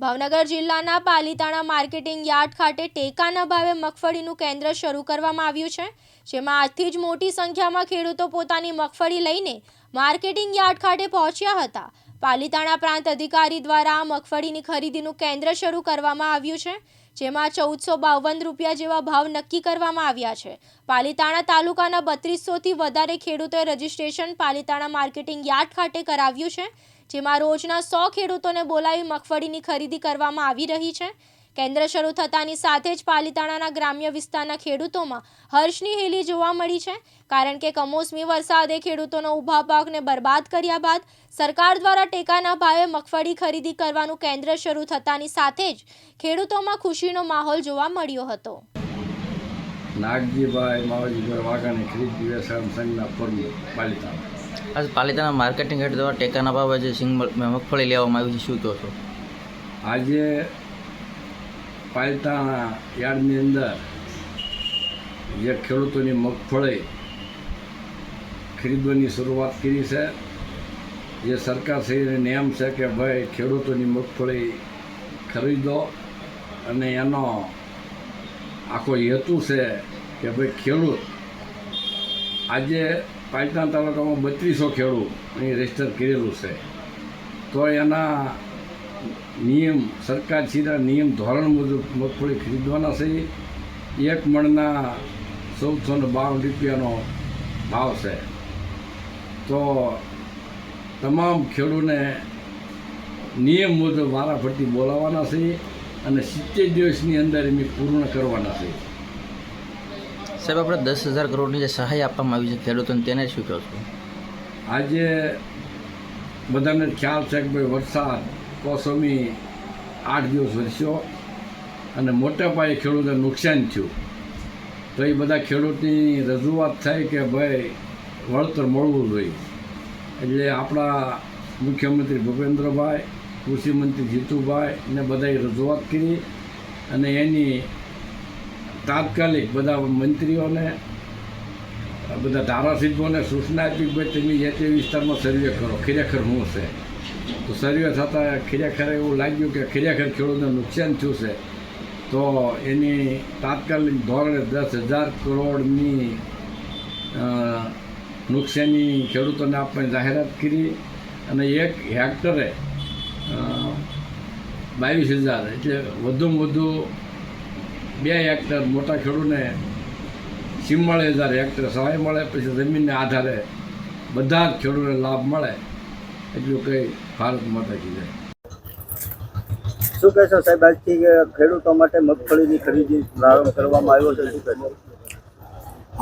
ભાવનગર જિલ્લાના Palitana marketing yard ખાતે ટેકાના ભાવે મગફળીનું કેન્દ્ર શરૂ કરવામાં આવ્યું છે, જેમાં આજથી જ મોટી સંખ્યામાં ખેડૂતો પોતાની મગફળી લઈને માર્કેટિંગ યાર્ડ ખાતે પહોંચ્યા હતા. પાલીતાણા પ્રાંત અધિકારી દ્વારા મગફળીની ખરીદીનું કેન્દ્ર શરૂ કરવામાં આવ્યું છે, જેમાં ચૌદસો બાવન રૂપિયા જેવા ભાવ નક્કી કરવામાં આવ્યા છે. પાલિતાણા તાલુકાના બત્રીસોથી વધારે ખેડૂતોએ રજીસ્ટ્રેશન પાલીતાણા માર્કેટિંગ યાર્ડ ખાતે કરાવ્યું છે, જેમાં રોજના સો ખેડૂતોને બોલાવી મગફળીની ખરીદી કરવામાં આવી રહી છે. કેન્દ્ર શરૂ થતાની સાથે જ પાલીતાણાના ગ્રામ્ય વિસ્તારના ખેડૂતોમાં હર્ષની હેલી જોવા મળી છે. કારણ કે કમોસમી વરસાદે ખેડૂતોનો ઊભા પાકને બરબાદ કર્યા બાદ સરકાર દ્વારા ટેકાના ભાવે મગફળી ખરીદી કરવાનું કેન્દ્ર શરૂ થતાની સાથે જ ખેડૂતોમાં ખુશીનો માહોલ જોવા મળ્યો હતો. નાગજીભાઈ માવજીભાઈ વાઘાણી ખરીદ વ્યવસાય સંઘના ફોર્મ પાલિતાણા. આજ પાલિતાણા માર્કેટિંગ હેઠળ દ્વારા ટેકાના ભાવે જે સિંગ મગફળી લેવામાં આવી છે શું કહો છો? આજે પાલિતાણા યાર્ડની અંદર જે ખેડૂતોની મગફળી ખરીદવાની શરૂઆત કરી છે, જે સરકારશ્રીનો નિયમ છે કે ભાઈ ખેડૂતોની મગફળી ખરીદો અને એનો આખો હેતુ છે કે ભાઈ ખેડૂત આજે પાલિતાણા તાલુકામાં બત્રીસો ખેડૂત અહીં રજિસ્ટર કરેલું છે. તો એના નિયમ સરકાર સીધા નિયમ ધોરણ મુજબ મગફળી ખરીદવાના છે. એક મણના ચૌદસો ને બાવન રૂપિયાનો ભાવ છે. તો તમામ ખેડૂને નિયમ મુજબ વારાફરતી બોલાવવાના છે અને સિત્તેર દિવસની અંદર એમ પૂર્ણ કરવાના છે. સાહેબ આપણે દસ હજાર કરોડની જે સહાય આપવામાં આવી છે ખેડૂતોને તેને શું કહો છો? આજે બધાને ખ્યાલ છે કે ભાઈ વરસાદ કોસમી આઠ દિવસ વરસ્યો અને મોટા પાયે ખેડૂતોને નુકસાન થયું. તો એ બધા ખેડૂતની રજૂઆત થાય કે ભાઈ, વળતર મળવું જોઈએ. એટલે આપણા મુખ્યમંત્રી ભૂપેન્દ્રભાઈ, કૃષિમંત્રી જીતુભાઈ ને બધાએ રજૂઆત કરી અને એની તાત્કાલિક બધા મંત્રીઓને, બધા ધારાસભ્યોને સૂચના આપી કે ભાઈ, તમે જે તે વિસ્તારમાં સર્વે કરો, ખરેખર શું છે તો સર્વે થતાં ખરેખર એવું લાગ્યું કે ખરેખર ખેડૂતને નુકસાન થયું છે. તો એની તાત્કાલિક ધોરણે દસ હજાર કરોડની નુકસાની ખેડૂતોને આપણે જાહેરાત કરી અને એક હેક્ટરે બાવીસ હજાર એટલે વધુમાં વધુ બે હેક્ટર મોટા ખેડૂતને ચિમ્માળીસ હજાર હેક્ટર સહાય મળે, પછી જમીનને આધારે બધા જ ખેડૂતોને લાભ મળે. એટલું કંઈ ભારત માતાજી જાય જય શું કહેશો સાહેબ આજથી ખેડૂતો માટે મગફળીની ખરીદી પ્રારંભ કરવામાં આવ્યો છે શું કહેશો?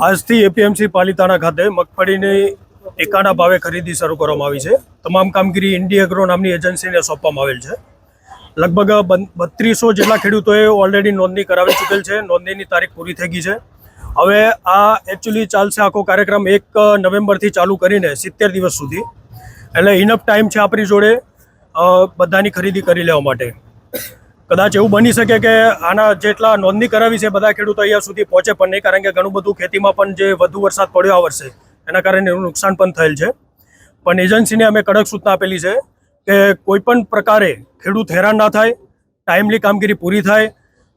આજથી એપીએમસી પાલિતાણા ખાતે મગફળીની ટેકાના ભાવે ખરીદી શરૂ કરવામાં આવી છે. તમામ કામગીરી ઇન્ડી એગ્રો નામની એજન્સીને સોંપવામાં આવેલ છે. લગભગ બત્રીસો જેટલા ખેડૂતોએ ઓલરેડી નોંધણી કરાવી ચૂકેલ છે. નોંધણીની તારીખ પૂરી થઈ ગઈ છે. હવે આ એકચ્યુઅલી ચાલશે આખો કાર્યક્રમ એક નવેમ્બરથી ચાલુ કરીને સિત્તેર દિવસ સુધી. એટલે ઇનફ ટાઈમ છે આપણી જોડે બધાની ખરીદી કરી લેવા માટે. કદાચ એવું બની શકે કે આના જેટલા નોંધણી કરાવી છે બધા ખેડૂતો અહીંયા સુધી પહોંચે પણ નહીં, કારણ કે ઘણું બધું ખેતીમાં પણ જે વધુ વરસાદ પડ્યો આ વર્ષે, એના કારણે એનું નુકસાન પણ થયેલ છે. પણ એજન્સીને અમે કડક સૂચના આપેલી છે કે કોઈપણ પ્રકારે ખેડૂત હેરાન ના થાય ટાઈમલી કામગીરી પૂરી થાય,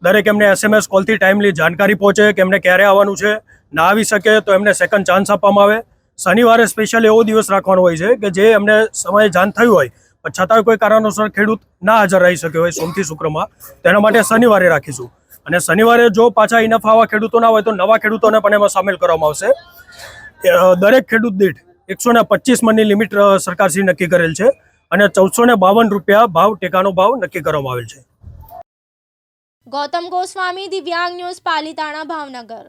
દરેક એમને એસએમએસ કોલથી ટાઈમલી જાણકારી પહોંચે કે એમને ક્યારે આવવાનું છે, ના આવી શકે તો એમને સેકન્ડ ચાન્સ આપવામાં આવે. શનિવારે સ્પેશિયલ એવો દિવસ રાખવાનો હોય છે કે જે એમને સમયે જાણ થયું હોય, પણ છતાં કોઈ કારણોસર ખેડૂત ના હાજર રહી શકે હોય સોમથી શુક્રમાં. તેના માટે શનિવારે રાખીશું. અને શનિવારે જો પાછા ઇનફ આવા ખેડૂતો ના હોય તો નવા ખેડૂતોને પણ એમાં સામેલ કરવામાં આવશે. દરેક ખેડૂત દીઠ એકસો ને પચીસ મનની લિમિટ સરકારશ્રી નક્કી કરેલ છે અને ચૌદસો ને બાવન રૂપિયા ભાવ, ટેકાનો ભાવ નક્કી કરવામાં આવેલ છે. ગૌતમ ગોસ્વામી, દિવ્યાંગ ન્યૂઝ, પાલિતાણા, ભાવનગર.